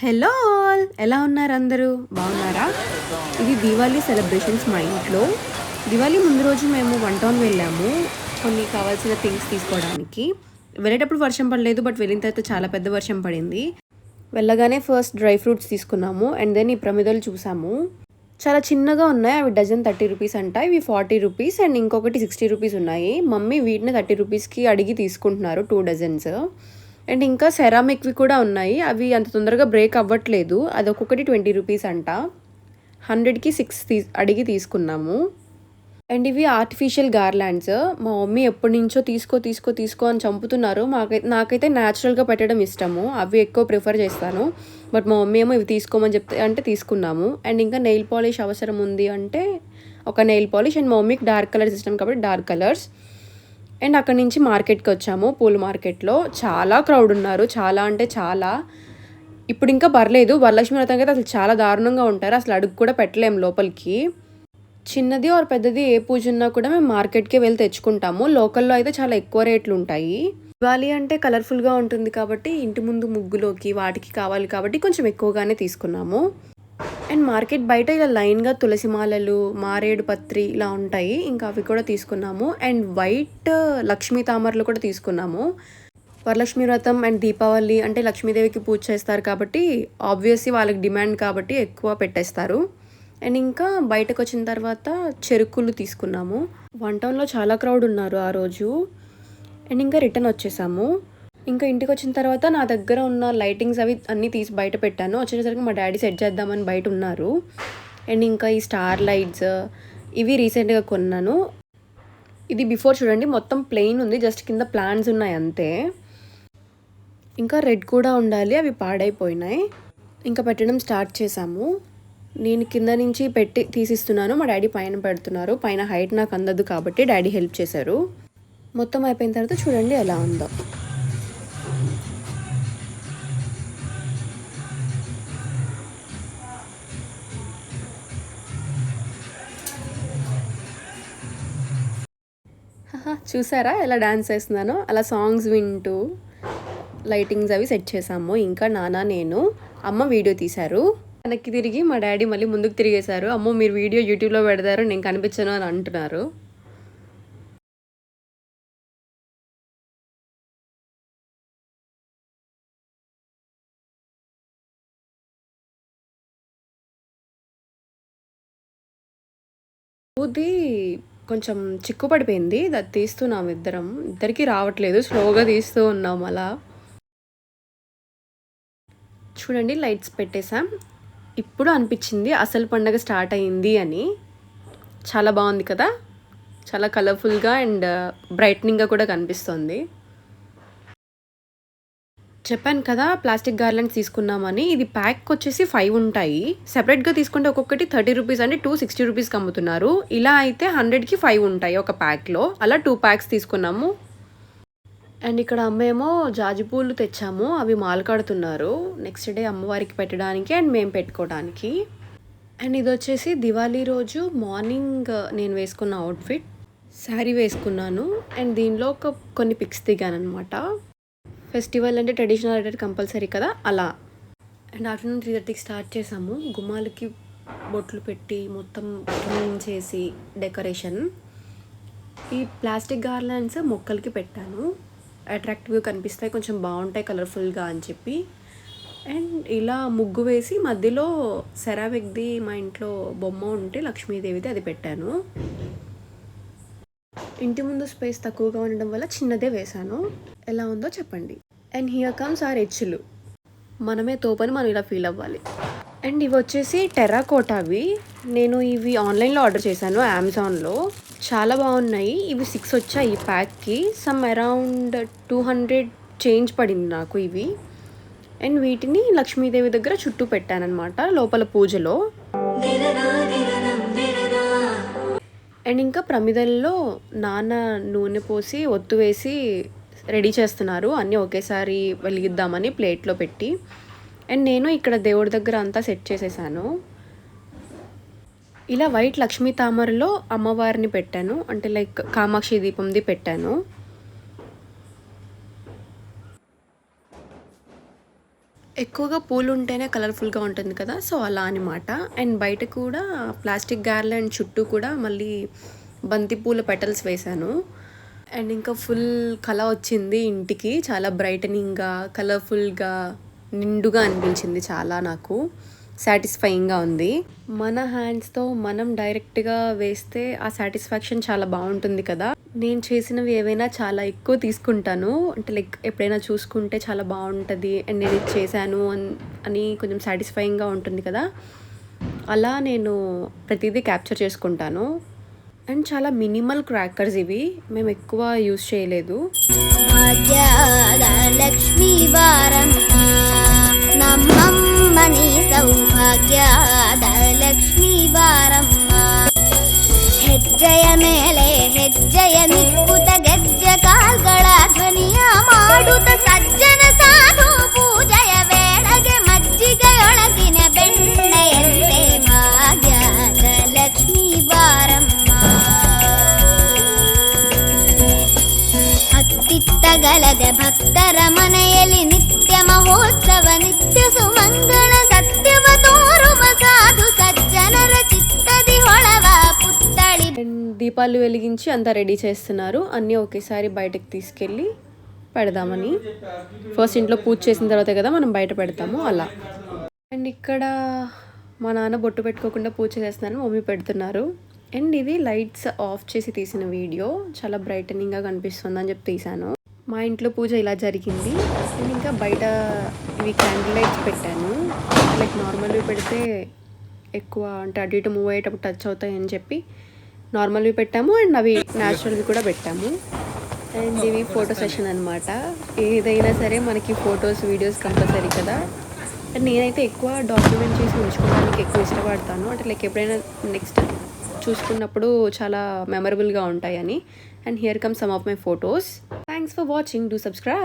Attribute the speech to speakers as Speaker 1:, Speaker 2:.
Speaker 1: Hello all. ఎలా ఉన్నారు అందరూ? బాగున్నారా? ఇది దీవాళీ సెలబ్రేషన్స్ మా ఇంట్లో. దివాళీ ముందు రోజు మేము వన్ టౌన్ వెళ్ళాము. కొన్ని కావాల్సిన థింగ్స్ తీసుకోవడానికి. వెళ్ళేటప్పుడు వర్షం పడలేదు బట్ వెళ్ళిన తర్వాత చాలా పెద్ద వర్షం పడింది. వెళ్ళగానే ఫస్ట్ డ్రై ఫ్రూట్స్ తీసుకున్నాము అండ్ దెన్ ఈ ప్రమిదలు చూసాము. చాలా చిన్నగా ఉన్నాయి అవి డజన్ థర్టీ రూపీస్ అంట. ఇవి ఫార్టీ రూపీస్ అండ్ ఇంకొకటి సిక్స్టీ రూపీస్ ఉన్నాయి. మమ్మీ వీటిని థర్టీ రూపీస్కి అడిగి తీసుకుంటున్నారు టూ డజన్స్. అండ్ ఇంకా సెరామిక్వి కూడా ఉన్నాయి. అవి అంత తొందరగా బ్రేక్ అవ్వట్లేదు. అది ఒక్కొక్కటి ట్వంటీ రూపీస్ అంట. హండ్రెడ్కి సిక్స్ తీ అడిగి తీసుకున్నాము. అండ్ ఇవి ఆర్టిఫిషియల్ గార్లాండ్స్. మా మమ్మీ ఎప్పటి నుంచో తీసుకో తీసుకో తీసుకో అని చంపుతున్నారు. మాకైతే నాకైతే న్యాచురల్గా పెట్టడం ఇష్టము. అవి ఎక్కువ ప్రిఫర్ చేస్తాను. బట్ మా మమ్మీ ఏమో ఇవి తీసుకోమని చెప్తే అంటే తీసుకున్నాము. అండ్ ఇంకా నెయిల్ పాలిష్ అవసరం ఉంది అంటే ఒక నెయిల్ పాలిష్ అండ్ మా మమ్మీకి డార్క్ కలర్స్ ఇష్టం కాబట్టి డార్క్ కలర్స్. అండ్ అక్కడి నుంచి మార్కెట్కి వచ్చాము పూల మార్కెట్లో. చాలా క్రౌడ్ ఉన్నారు. చాలా అంటే చాలా. ఇప్పుడు ఇంకా పర్లేదు. వరలక్ష్మి వ్రతంకి అయితే అసలు చాలా దారుణంగా ఉంటారు. అసలు అడుగు కూడా పెట్టలేము లోపలికి. చిన్నది ఆర్ పెద్దది ఏ పూజ ఉన్నా కూడా మేము మార్కెట్కే వెళ్ళి తెచ్చుకుంటాము. లోకల్లో అయితే చాలా ఎక్కువ రేట్లు ఉంటాయి. దివాళీ అంటే కలర్ఫుల్గా ఉంటుంది కాబట్టి ఇంటి ముందు ముగ్గులోకి వాటికి కావాలి కాబట్టి కొంచెం ఎక్కువగానే తీసుకున్నాము. అండ్ మార్కెట్ బయట ఇలా లైన్గా తులసి మాలలు మారేడు పత్రి ఇలా ఉంటాయి. ఇంకా అవి కూడా తీసుకున్నాము. అండ్ వైట్ లక్ష్మీ తామరలు కూడా తీసుకున్నాము. వరలక్ష్మి వ్రతం అండ్ దీపావళి అంటే లక్ష్మీదేవికి పూజ చేస్తారు కాబట్టి ఆబ్వియస్లీ వాళ్ళకి డిమాండ్ కాబట్టి ఎక్కువ పెట్టేస్తారు. అండ్ ఇంకా బయటకు వచ్చిన తర్వాత చెరుకులు తీసుకున్నాము. వన్ టౌన్లో చాలా క్రౌడ్ ఉన్నారు ఆ రోజు. అండ్ ఇంకా రిటర్న్ వచ్చేసాము. ఇంకా ఇంటికి వచ్చిన తర్వాత నా దగ్గర ఉన్న లైటింగ్స్ అవి అన్నీ తీసి బయట పెట్టాను. వచ్చేసరికి మా డాడీ సెట్ చేద్దామని బయట ఉన్నారు. అండ్ ఇంకా ఈ స్టార్ లైట్స్ ఇవి రీసెంట్గా కొన్నాను. ఇది బిఫోర్ చూడండి మొత్తం ప్లెయిన్ ఉంది జస్ట్ కింద ప్లాన్స్ ఉన్నాయి అంతే. ఇంకా రెడ్ కూడా ఉండాలి అవి పాడైపోయినాయి. ఇంకా పెట్టడం స్టార్ట్ చేశాము. నేను కింద నుంచి పెట్టి తీసిస్తున్నాను మా డాడీ పైన పెడుతున్నారు. పైన హైట్ నాకు అందదు కాబట్టి డాడీ హెల్ప్ చేశారు. మొత్తం అయిపోయిన తర్వాత చూడండి ఎలా ఉందో. చూసారా ఎలా డ్యాన్స్ చేస్తున్నానో అలా సాంగ్స్ వింటూ లైటింగ్స్ అవి సెట్ చేసాము ఇంకా నానా నేను. అమ్మ వీడియో తీశారు. వెనక్కి తిరిగి మా డాడీ మళ్ళీ ముందుకు తిరిగేశారు. అమ్మో మీరు వీడియో యూట్యూబ్లో పెడతారు నేను కనిపించను అని అంటున్నారు. ఊది కొంచెం చిక్కు పడిపోయింది అది తీస్తున్నాం ఇద్దరం. ఇద్దరికి రావట్లేదు. స్లోగా తీస్తూ ఉన్నాం అలా. చూడండి లైట్స్ పెట్టేశాం. ఇప్పుడు అనిపించింది అసలు పండగ స్టార్ట్ అయింది అని. చాలా బాగుంది కదా? చాలా కలర్ఫుల్గా అండ్ బ్రైట్నింగ్గా కూడా కనిపిస్తుంది. చెప్పాను కదా ప్లాస్టిక్ గార్లెండ్స్ తీసుకున్నామని ఇది ప్యాక్ వచ్చేసి ఫైవ్ ఉంటాయి. సెపరేట్గా తీసుకుంటే ఒక్కొక్కటి థర్టీ రూపీస్ అంటే టూ సిక్స్టీ రూపీస్కి అమ్ముతున్నారు. ఇలా అయితే హండ్రెడ్కి ఫైవ్ ఉంటాయి ఒక ప్యాక్లో. అలా టూ ప్యాక్స్ తీసుకున్నాము. అండ్ ఇక్కడ అమ్మేమో జాజి పూలు తెచ్చాము. అవి మాల కడుతున్నారు నెక్స్ట్ డే అమ్మవారికి పెట్టడానికి అండ్ మేము పెట్టుకోవడానికి. అండ్ ఇది వచ్చేసి దివాళీ రోజు మార్నింగ్ నేను వేసుకున్న అవుట్ఫిట్. శారీ వేసుకున్నాను. అండ్ దీనిలో ఒక కొన్ని పిక్స్ దిగాను అనమాట ఫెస్టివల్ అంటే ట్రెడిషనల్ అటైర్ కంపల్సరీ కదా? అలా. అండ్ ఆఫ్టర్నూన్ త్రీ థర్టీకి స్టార్ట్ చేసాము. గుమ్మాలకి బొట్లు పెట్టి మొత్తం క్లీన్ చేసి డెకరేషన్. ఈ ప్లాస్టిక్ గార్లాండ్స్ మొక్కలకి పెట్టాను. అట్రాక్టివ్గా కనిపిస్తాయి. కొంచెం బాగుంటాయి కలర్ఫుల్గా అని చెప్పి. అండ్ ఇలా ముగ్గు వేసి మధ్యలో సెరామిక్ది మా ఇంట్లో బొమ్మ ఉంటే లక్ష్మీదేవిది అది పెట్టాను. ఇంటి ముందు స్పేస్ తక్కువగా ఉండడం వల్ల చిన్నదే వేశాను. ఎలా ఉందో చెప్పండి. అండ్ హియర్ కమ్స్ ఆర్ హెచ్చులు మనమే తోపని మనం ఇలా ఫీల్ అవ్వాలి. అండ్ ఇవి వచ్చేసి టెర్రాకోటావి నేను ఇవి ఆన్లైన్లో ఆర్డర్ చేశాను అమెజాన్లో చాలా బాగున్నాయి. ఇవి సిక్స్ వచ్చాయి ఈ ప్యాక్కి some around two hundred change పడింది నాకు ఇవి. అండ్ వీటిని లక్ష్మీదేవి దగ్గర చుట్టూ పెట్టానమాట లోపల పూజలో. అండ్ ఇంకా ప్రమిదల్లో నాన్న నూనె పోసి ఒత్తు వేసి రెడీ చేస్తున్నారు. అన్నీ ఒకేసారి వెలిగిద్దామని ప్లేట్లో పెట్టి. అండ్ నేను ఇక్కడ దేవుడి దగ్గర అంతా సెట్ చేసేసాను. ఇలా వైట్ లక్ష్మీ తామరలో అమ్మవారిని పెట్టాను. అంటే లైక్ కామాక్షి దీపంది పెట్టాను. ఎక్కువగా పూలు ఉంటేనే కలర్ఫుల్గా ఉంటుంది కదా సో అలా అనమాట అండ్ బయట కూడా ప్లాస్టిక్ గార్లెండ్ చుట్టూ కూడా మళ్ళీ బంతి పూల పెటల్స్ వేశాను. అండ్ ఇంకా ఫుల్ కళ వచ్చింది ఇంటికి. చాలా బ్రైటనింగ్గా కలర్ఫుల్గా నిండుగా అనిపించింది చాలా నాకు. సాటిస్ఫైయింగ్గా ఉంది. మన హ్యాండ్స్తో మనం డైరెక్ట్గా వేస్తే ఆ సాటిస్ఫాక్షన్ చాలా బాగుంటుంది కదా. నేను చేసినవి ఏవైనా చాలా ఎక్కువ తీసుకుంటాను. అంటే లైక్ ఎప్పుడైనా చూసుకుంటే చాలా బాగుంటుంది అండ్ నేను ఇది చేశాను అని కొంచెం సాటిస్ఫైయింగ్గా ఉంటుంది కదా. అలా నేను ప్రతిదీ క్యాప్చర్ చేసుకుంటాను. అండ్ చాలా మినిమల్ క్రాకర్స్ ఇవి మేము ఎక్కువ యూస్ చేయలేదు
Speaker 2: భాగ్యాద లక్ష్మీ వారమ్మ ನಮ್ಮಮ್ಮನಿ ಸೌಭಾಗ್ಯದ ಲಕ್ಷ್ಮೀ ಬಾರಮ್ಮ ಹೆಜ್ಜೆಯ ಮೇಲೆ ಹೆಜ್ಜೆಯ ನಿಕ್ಕುತ ಗೆಜ್ಜೆ ಕಾಲ್ಗಳ ಧ್ವನಿಯ ಮಾಡುತ್ತ ಸಜ್ಜನ ಸಾಧು ಹತ್ತಿತ್ತಗಲದೆ ಭಕ್ತರ ಮನೆಯಲ್ಲಿ ನಿತ್ಯ ಮಹೋತ್ಸವ ನಿತ್ಯ ಸುಮಂಗಳ ಸತ್ಯವ ತೋರುವ ಸಾಧು ಸಜ್ಜನರ ಚಿತ್ತದಿ ಹೊಳವ ಪುತ್ತಳಿ
Speaker 1: అండ్ దీపాలు వెలిగించి అంతా రెడీ చేస్తున్నారు అన్నీ ఒకేసారి బయటకు తీసుకెళ్ళి పెడదామని ఫస్ట్ ఇంట్లో పూజ చేసిన తర్వాతే కదా మనం బయట పెడతాము అలా అండ్ ఇక్కడ మా నాన్న బొట్టు పెట్టుకోకుండా పూజ చేస్తున్నారని మమ్మీ పెడుతున్నారు అండ్ ఇది లైట్స్ ఆఫ్ చేసి తీసిన వీడియో చాలా బ్రైటనింగ్గా కనిపిస్తుంది అని చెప్పి తీశాను మా ఇంట్లో పూజ ఇలా జరిగింది. నేను ఇంకా బయట ఇవి క్యాండిల్ లైట్స్ పెట్టాను. లైక్ నార్మల్వి పెడితే ఎక్కువ అంటే అటు ఇటు మూవ్ అయ్యేటప్పుడు టచ్ అవుతాయని చెప్పి నార్మల్వి పెట్టాము అండ్ అవి న్యాచురల్వి కూడా పెట్టాము. అండ్ ఇవి ఫోటో సెషన్ అనమాట ఏదైనా సరే మనకి ఫొటోస్ వీడియోస్ కంపల్సరీ కదా. అండ్ నేనైతే ఎక్కువ డాక్యుమెంట్ చేసి ఉంచుకోవడానికి ఎక్కువ ఇష్టపడతాను. అంటే లైక్ ఎప్పుడైనా నెక్స్ట్ చూసుకున్నప్పుడు చాలా మెమరబుల్గా ఉంటాయని. and here come some of my photos. Thanks for watching. Do subscribe.